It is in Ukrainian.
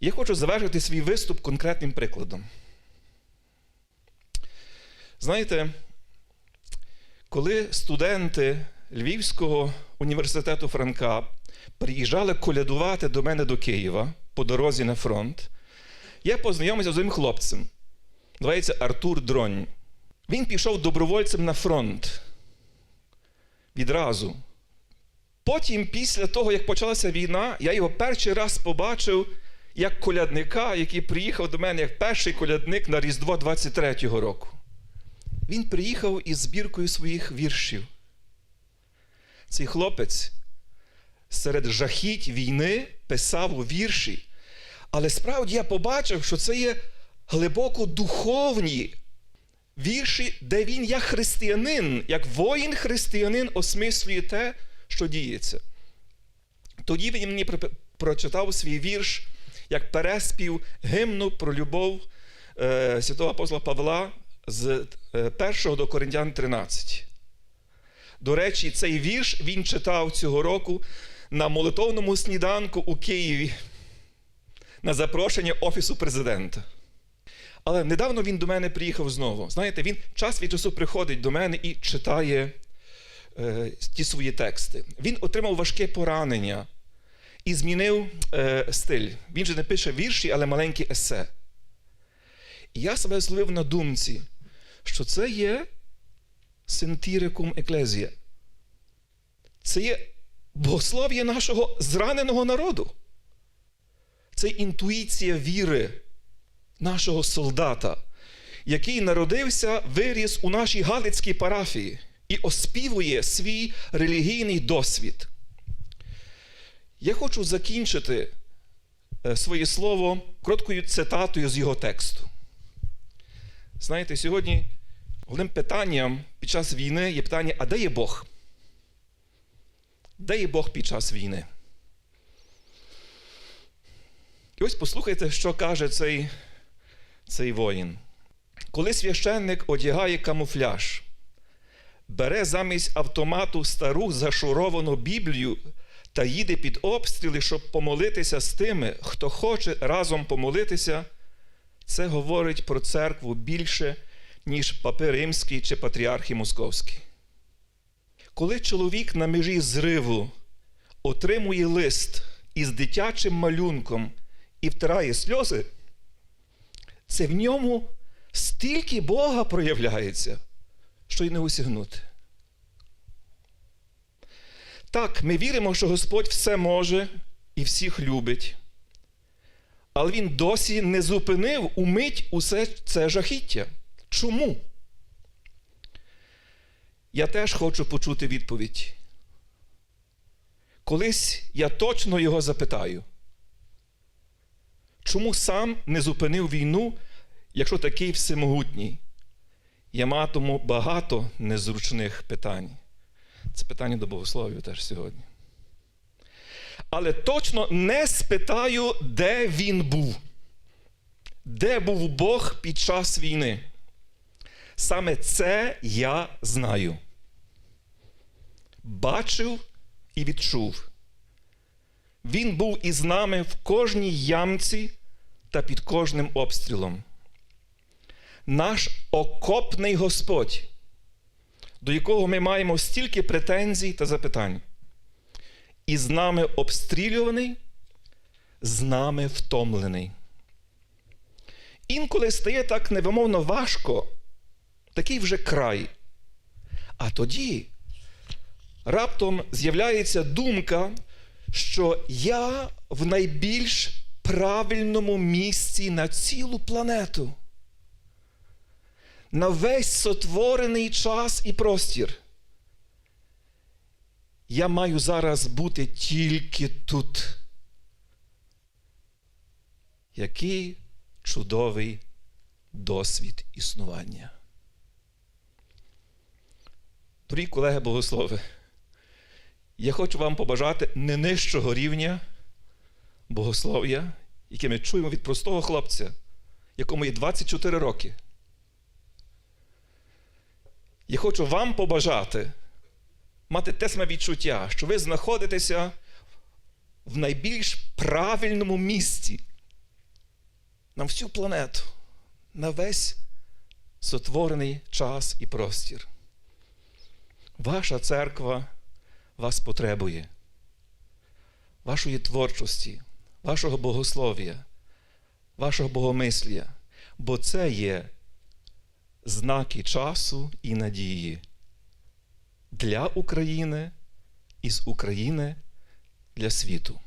Я хочу завершити свій виступ конкретним прикладом. Знаєте, коли студенти Львівського університету Франка приїжджали колядувати до мене до Києва по дорозі на фронт, я познайомився з одним хлопцем. Називається Артур Дронь. Він пішов добровольцем на фронт. Відразу. Потім, після того, як почалася війна, я його перший раз побачив як колядника, який приїхав до мене як перший колядник на Різдво 23-го року. Він приїхав із збіркою своїх віршів. Цей хлопець серед жахіть війни писав у вірші. Але справді я побачив, що це є глибоко духовні вірші, де він як християнин, як воїн-християнин осмислює те, що діється. Тоді він мені прочитав свій вірш як переспів гімну про любов е, святого апостола Павла з е, 1 до Коринтян 13. До речі, цей вірш він читав цього року на молитовному сніданку у Києві на запрошення Офісу президента. Але недавно він до мене приїхав знову. Знаєте, він час від часу приходить до мене і читає е, ті свої тексти. Він отримав важке поранення і змінив е, стиль. Він же не пише вірші, але маленькі есе. І я себе зловив на думці, що це є сентірикум еклезія. Це є богослов'я нашого зраненого народу. Це інтуїція віри нашого солдата, який народився, виріс у нашій Галицькій парафії і оспівує свій релігійний досвід. Я хочу закінчити е, своє слово короткою цитатою з його тексту. Знаєте, сьогодні головним питанням під час війни є питання: а де є Бог? Де є Бог під час війни? І ось послухайте, що каже цей, цей воїн. Коли священник одягає камуфляж, бере замість автомату стару зашуровану Біблію та їде під обстріли, щоб помолитися з тими, хто хоче разом помолитися, це говорить про церкву більше, ніж папи римський чи патріархи московські. Коли чоловік на межі зриву отримує лист із дитячим малюнком і втирає сльози, це в ньому стільки Бога проявляється, що й не осягнути. Так, ми віримо, що Господь все може і всіх любить. Але Він досі не зупинив умить усе це жахіття. Чому? Я теж хочу почути відповідь. Колись я точно його запитаю. Чому сам не зупинив війну, якщо такий всемогутній? Я матиму багато незручних питань. Це питання до богослов'я теж сьогодні. Але точно не спитаю, де він був. Де був Бог під час війни? Саме це я знаю. Бачив і відчув. Він був із нами в кожній ямці та під кожним обстрілом. Наш окопний Господь, до якого ми маємо стільки претензій та запитань. І з нами обстрілюваний, з нами втомлений. Інколи стає так невимовно важко, такий вже край. А тоді раптом з'являється думка, що я в найбільш правильному місці на цілу планету. На весь сотворений час і простір. Я маю зараз бути тільки тут. Який чудовий досвід існування. Дорогі колеги богослови, я хочу вам побажати не нижчого рівня богослов'я, яке ми чуємо від простого хлопця, якому є 24 роки. Я хочу вам побажати мати те саме відчуття, що ви знаходитеся в найбільш правильному місці на всю планету, на весь сотворений час і простір. Ваша церква вас потребує, вашої творчості, вашого богослов'я, вашого богомислія, бо це є знаки часу і надії для України і з України для світу.